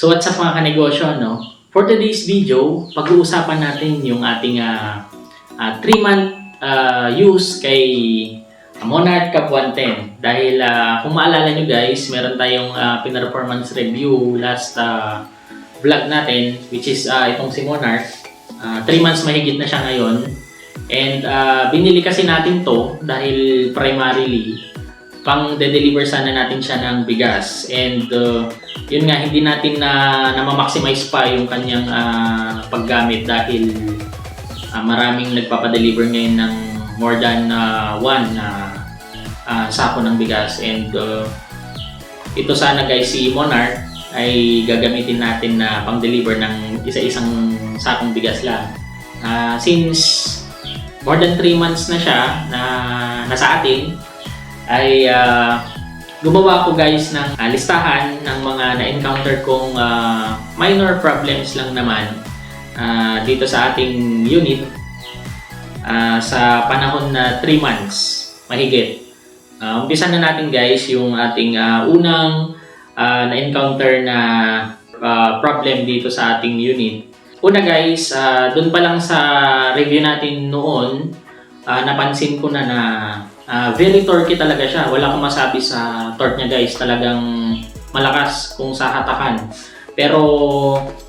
So what's up mga kanegosyo, no? For today's video, pag-uusapan natin yung ating 3-month use kay Monarch Cup 110. Dahil ah, kung maalala nyo guys, meron tayong uh, performance review last ah, vlog natin, which is ah, itong si Monarch. 3 months mahigit na siya ngayon. And ah, binili kasi natin to dahil primarily pang de-deliver sana natin siya ng bigas. And uh, yun nga, hindi natin na, na ma-maximize pa yung kanyang ah, paggamit dahil ah, maraming nagpapadeliver ngayon ng more than ah, one na ah, sako ng bigas. And uh, ito sana guys, si Monarch ay gagamitin natin na pang-deliver ng isa-isang sakong bigas lang. Ah, since more than 3 months na siya na nasa atin, ay ah, gumawa ko guys ng ah, listahan ng mga na-encounter kong ah, minor problems lang naman ah, dito sa ating unit ah, sa panahon na 3 months mahigit. Ah, umpisa na natin guys yung ating ah, unang ah, na-encounter na ah, problem dito sa ating unit. Una guys, ah, doon pa lang sa review natin noon, ah, napansin ko na na ah, very torquey talaga siya. Wala akong masabi sa torque niya guys. Talagang malakas kung sa hatakan. Pero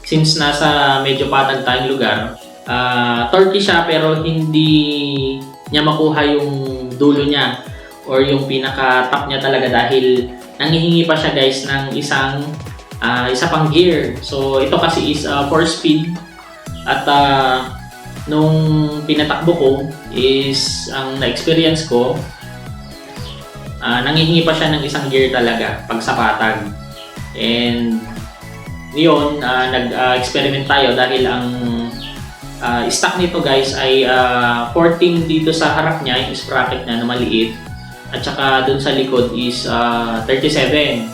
since nasa medyo patag tayong lugar, ah, torquey siya pero hindi niya makuha yung dulo niya or yung pinaka-top niya talaga dahil nangihingi pa siya guys ng isang ah, isa pang gear. So ito kasi is 4 speed at ah, nung pinatakbo ko is ang na-experience ko ah, nangihingi pa siya ng isang gear talaga pag sa. And yun, ah, nag-experiment tayo dahil ang ah, stock nito guys ay ah, 14 dito sa harap niya, yung sprocket niya na maliit. At saka dun sa likod is ah, 37.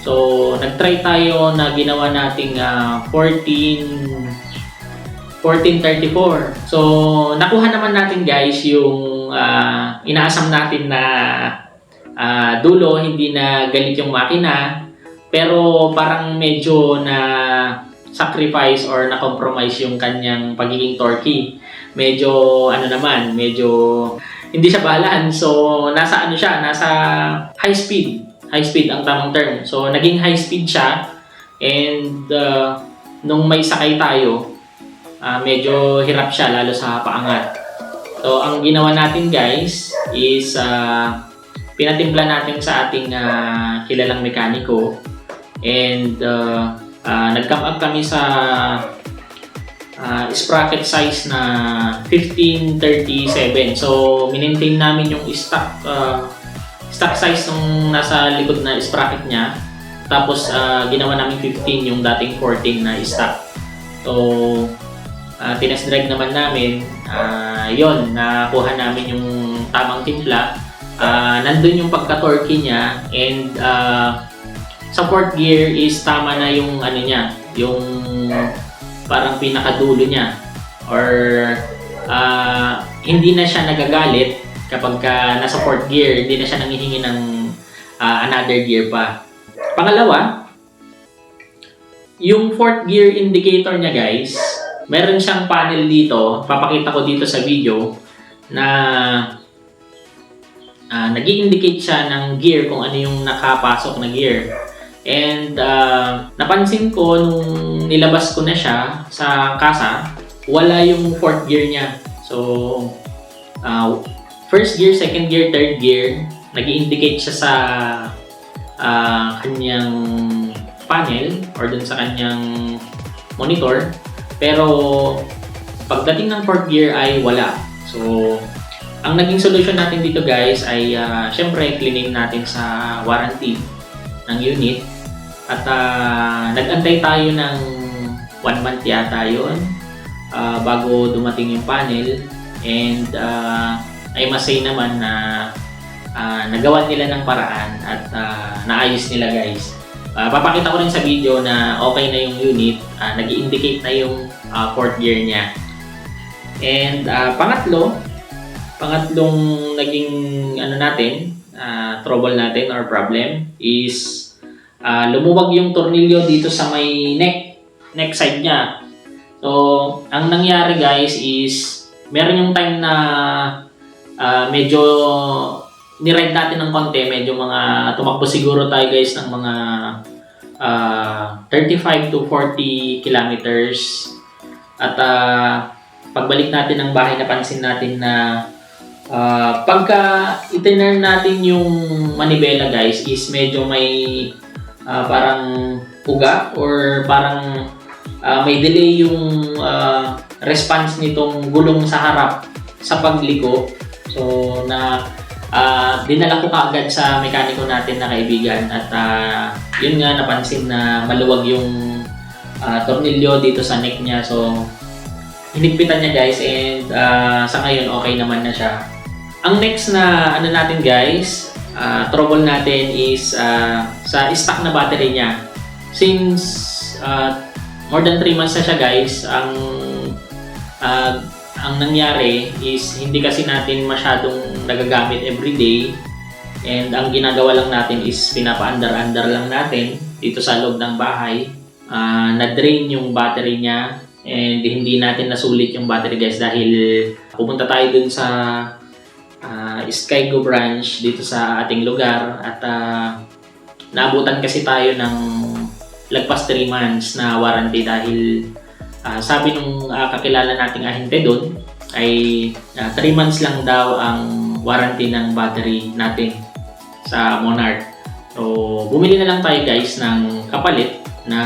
So, nag-try tayo na ginawa nating ah, 14 1434. So, nakuha naman natin guys yung ah, inaasam natin na ah, dulo, hindi na galit yung makina. Pero parang medyo na sacrifice or na compromise yung kanyang pagiging torquey. Medyo ano naman, medyo hindi siya balaan. So, nasa ano siya, nasa high speed. High speed ang tamang term. So, naging high speed siya. And uh, nung may sakay tayo, ah, medyo hirap siya lalo sa paangat. So, ang ginawa natin guys is ah, pinatimpla natin sa ating ah, kilalang mekaniko and uh, ah, nag-come up kami sa ah, sprocket size na 1537. So, minintain namin yung stock ah, stock size nung nasa likod na sprocket niya. Tapos, ah, ginawa namin 15 yung dating 14 na stock. So, uh, tinest drive naman namin, ah yon nakuha namin yung tamang timpla. Ah, nandun yung pagka-torquey niya and ah, sa fourth gear is tama na yung ano niya, yung parang pinakadulo niya or ah, hindi na siya nagagalit kapag ka nasa fourth gear, hindi na siya nangihingi ng ah, another gear pa. Pangalawa, yung fourth gear indicator niya guys, meron siyang panel dito, papakita ko dito sa video, na uh, nag indicate siya ng gear kung ano yung nakapasok na gear. And ah, napansin ko nung nilabas ko na siya sa kasa, wala yung fourth gear niya. So, ah, first gear, second gear, third gear, nag indicate siya sa ah, kanyang panel or dun sa kanyang monitor pero pagdating ng fourth gear ay wala. So, ang naging solution natin dito guys ay uh, syempre cleaning natin sa warranty ng unit at uh, nag-antay tayo ng one month yata yun uh, bago dumating yung panel and uh, ay masay naman na uh, nagawa nila ng paraan at uh, naayos nila guys. Uh, papakita ko rin sa video na okay na yung unit, uh, nag indicate na yung uh, fourth gear niya. And uh, pangatlo, pangatlong naging ano natin, uh, trouble natin or problem is ah, lumuwag yung tornilyo dito sa may neck, neck side niya. So, ang nangyari guys is, meron yung time na ah, medyo niride natin ng konti, medyo mga tumakbo siguro tayo guys ng mga ah, 35 to 40 kilometers. At ah, pagbalik natin ng bahay, napansin natin na ah, pagka itinurn natin yung manibela guys is medyo may ah, parang puga or parang ah, may delay yung ah, response nitong gulong sa harap sa pagliko. So na ah, dinala ko kaagad sa mekaniko natin na kaibigan at ah, yun nga napansin na maluwag yung ah, tornilyo dito sa neck niya. So hinigpitan niya guys and ah, sa ngayon okay naman na siya. Ang next na ano natin guys, ah, trouble natin is ah, sa stock na battery niya. Since ah, more than 3 months na siya guys, ang ah, ang nangyari is hindi kasi natin masyadong nagagamit everyday and ang ginagawa lang natin is pinapaandar-andar lang natin dito sa loob ng bahay. Ah, na-drain yung battery niya and hindi natin nasulit yung battery guys dahil pumunta tayo dun sa uh, Skygo branch dito sa ating lugar at ah, naabutan kasi tayo ng lagpas 3 months na warranty dahil ah, sabi nung ah, kakilala nating ahente doon ay 3 months lang daw ang warranty ng battery natin sa Monarch. So, bumili na lang tayo guys ng kapalit na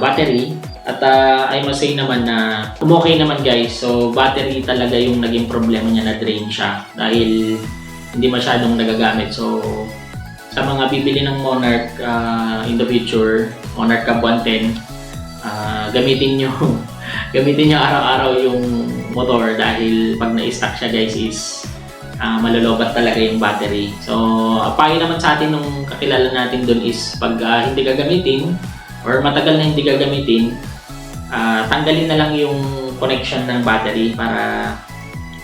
battery at uh, I must say naman na umokay naman guys. So battery talaga yung naging problema niya na drain siya dahil hindi masyadong nagagamit. So sa mga bibili ng Monarch uh, in the future, Monarch Cup 110, uh, gamitin nyo gamitin nyo araw-araw yung motor dahil pag na-stack siya guys is uh, malolobat talaga yung battery. So, ang payo naman sa atin nung kakilala natin doon is pag uh, hindi gagamitin or matagal na hindi gagamitin, ah, tanggalin na lang yung connection ng battery para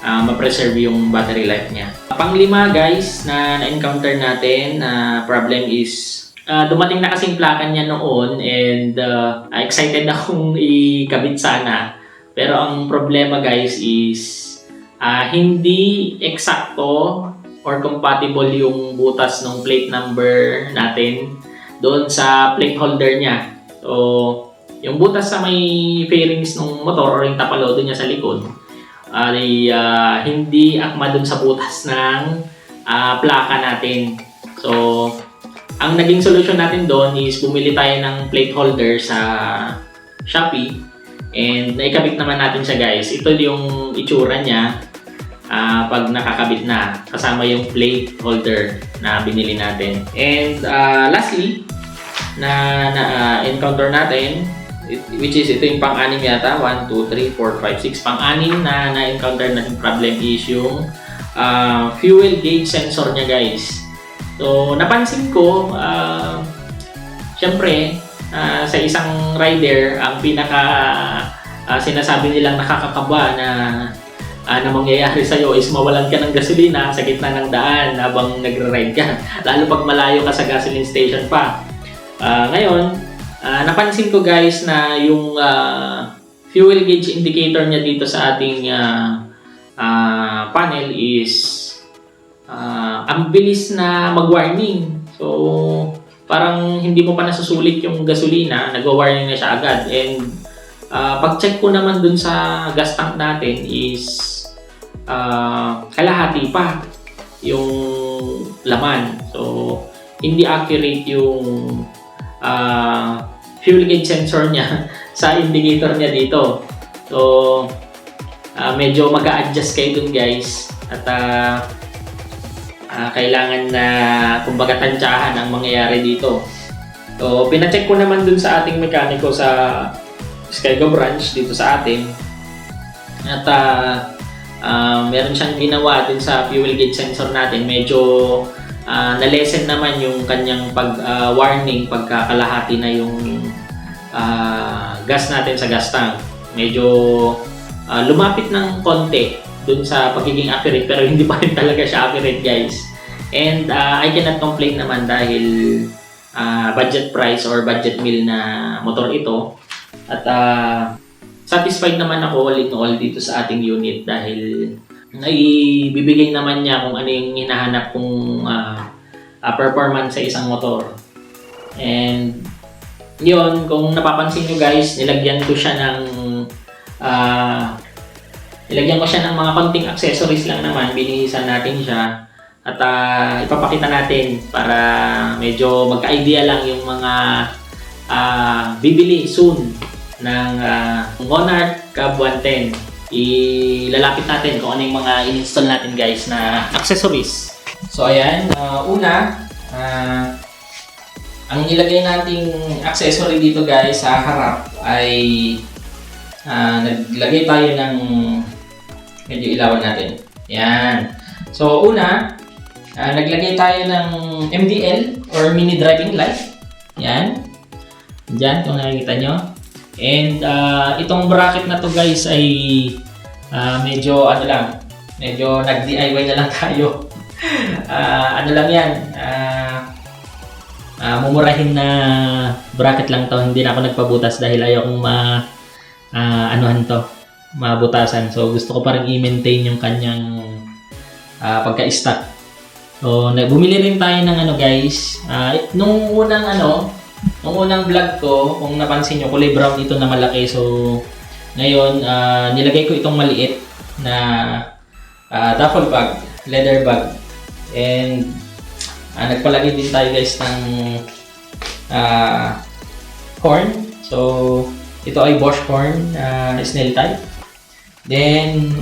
ah, ma-preserve yung battery life niya. Panglima guys na na-encounter natin na problem is ah, dumating na kasing plaka niya noon and ah, excited akong ikabit sana. Pero ang problema guys is ah, hindi eksakto or compatible yung butas ng plate number natin doon sa plate holder niya. So, yung butas sa may fairings ng motor or yung tapalodo niya sa likod ay ah, hindi akma dun sa butas ng ah, plaka natin. So, ang naging solusyon natin doon is bumili tayo ng plate holder sa Shopee and naikabit naman natin siya guys. Ito yung itsura niya ah, pag nakakabit na kasama yung plate holder na binili natin. And ah, lastly, na, na ah, encounter natin which is ito yung pang-anim yata 1, 2, 3, 4, 5, 6 pang-anim na na-encounter natin problem is yung ah, fuel gauge sensor niya guys. So napansin ko ah, syempre ah, sa isang rider ang pinaka ah, sinasabi nilang nakakakaba na ah, na mangyayari sa iyo is mawalan ka ng gasolina sa gitna ng daan habang nagre-ride ka. Lalo pag malayo ka sa gasoline station pa Ah, ngayon Ah, napansin ko guys na yung ah, fuel gauge indicator niya dito sa ating ah, ah, panel is ah, ang bilis na mag-warning. So, parang hindi mo pa nasusulit yung gasolina, nag-warning na siya agad. And ah, pag-check ko naman dun sa gas tank natin is ah, kalahati pa yung laman. So, hindi accurate yung ah, fuel gauge sensor niya sa indicator niya dito. So, ah, medyo mag adjust kayo dun guys. At ah, ah, kailangan na kumbaga tansyahan ang mangyayari dito. So, pinacheck ko naman dun sa ating mekaniko sa Skygo branch dito sa atin. At ah, ah, meron siyang ginawa din sa fuel gauge sensor natin. Medyo ah, na-lessen naman yung kanyang pag-warning pagkakalahati na yung ah, gas natin sa gas tank. Medyo ah, lumapit ng konti dun sa pagiging accurate pero hindi pa rin talaga siya accurate guys. And ah, I cannot complain naman dahil ah, budget price or budget meal na motor ito. At ah, satisfied naman ako all in all dito sa ating unit dahil naibibigay naman niya kung ano yung hinahanap kong ah, ah, performance sa isang motor. And yun, kung napapansin nyo guys, nilagyan ko siya ng ah, nilagyan ko siya ng mga konting accessories lang naman, binihisan natin siya at ah, ipapakita natin para medyo magka-idea lang yung mga ah, bibili soon ng uh, Monarch Cab 110. Ilalapit natin kung ano yung mga in-install natin guys na accessories. So ayan, ah, una, ah, ang nilagay nating accessory dito guys sa harap ay ah, naglagay tayo ng medyo ilawan natin. Yan. So una, ah, naglagay tayo ng MDL or mini driving light. Yan. Diyan kung nakikita nyo. And ah, itong bracket na to guys ay ah, medyo ano lang, medyo nag-DIY na lang tayo. Ah, ano lang yan, ah, ah, mumurahin na bracket lang to. Hindi na ako nagpabutas dahil ayaw kong ma, ah, anuhan to, mabutasan. So gusto ko pa rin i-maintain yung kanyang ah, pagka-stock. So, bumili rin tayo ng ano guys, ah, nung unang ano, nung unang vlog ko, kung napansin nyo, kulay brown ito na malaki. So, ngayon, ah, nilagay ko itong maliit na ah, duffel bag, leather bag. And, ah, nagpalagay din tayo guys ng ah, horn. So, ito ay Bosch horn, ah, snail type. Then,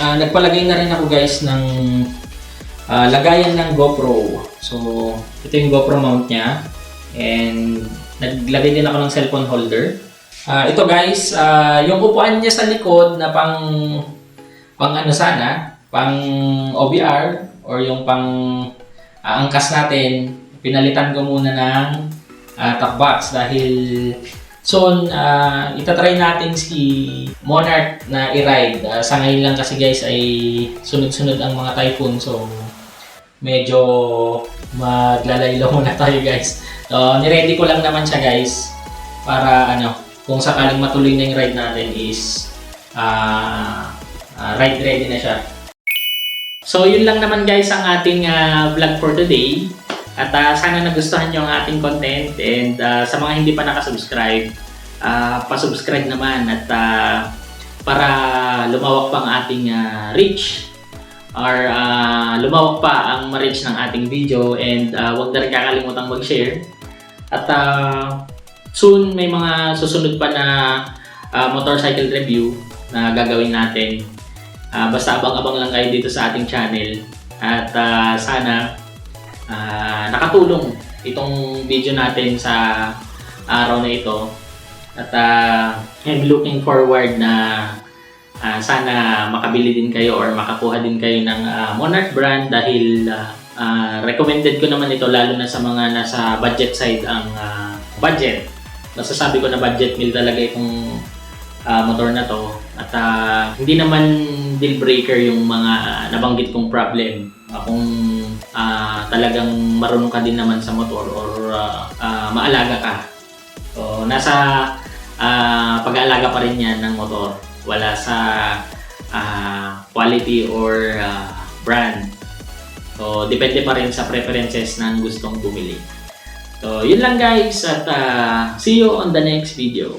ah, nagpalagay na rin ako guys ng ah, lagayan ng GoPro. So, ito yung GoPro mount niya. And naglagay din ako ng cellphone holder. Ah, ito guys, ah, yung upuan niya sa likod na pang pang ano sana, pang OBR or yung pang ah, angkas natin, pinalitan ko muna ng ah, top box dahil soon ah, itatry natin si Monarch na i-ride. Ah, sa ngayon lang kasi guys ay sunod-sunod ang mga typhoon so medyo maglalaylo muna tayo guys. So, niready ko lang naman siya guys para ano, kung sakaling matuloy na yung ride natin is ah ah, ride ready na siya. So, yun lang naman guys ang ating ah, vlog for today. At ah, sana nagustuhan nyo ang ating content and ah, sa mga hindi pa nakasubscribe, ah, pasubscribe naman at ah, para lumawak pa ang ating ah, reach or ah, lumawak pa ang ma-reach ng ating video and ah, huwag na rin kakalimutang mag-share. At ah, soon may mga susunod pa na ah, motorcycle review na gagawin natin. Ah, basta abang-abang lang kayo dito sa ating channel. At ah, sana ah, nakatulong itong video natin sa araw na ito. At ah, I'm looking forward na ah, sana makabili din kayo or makakuha din kayo ng ah, Monarch brand dahil ah, ah, recommended ko naman ito lalo na sa mga nasa budget side ang ah, budget. Masasabi ko na budget meal talaga itong ah, motor na to at ah, hindi naman deal breaker yung mga nabanggit kong problem. Ah, kung ah, talagang marunong ka din naman sa motor or ah, ah, maalaga ka. So, nasa ah, pag-aalaga pa rin yan ng motor. Wala sa ah, quality or ah, brand. So, depende pa rin sa preferences ng gustong bumili. So, yun lang guys at ah, see you on the next video.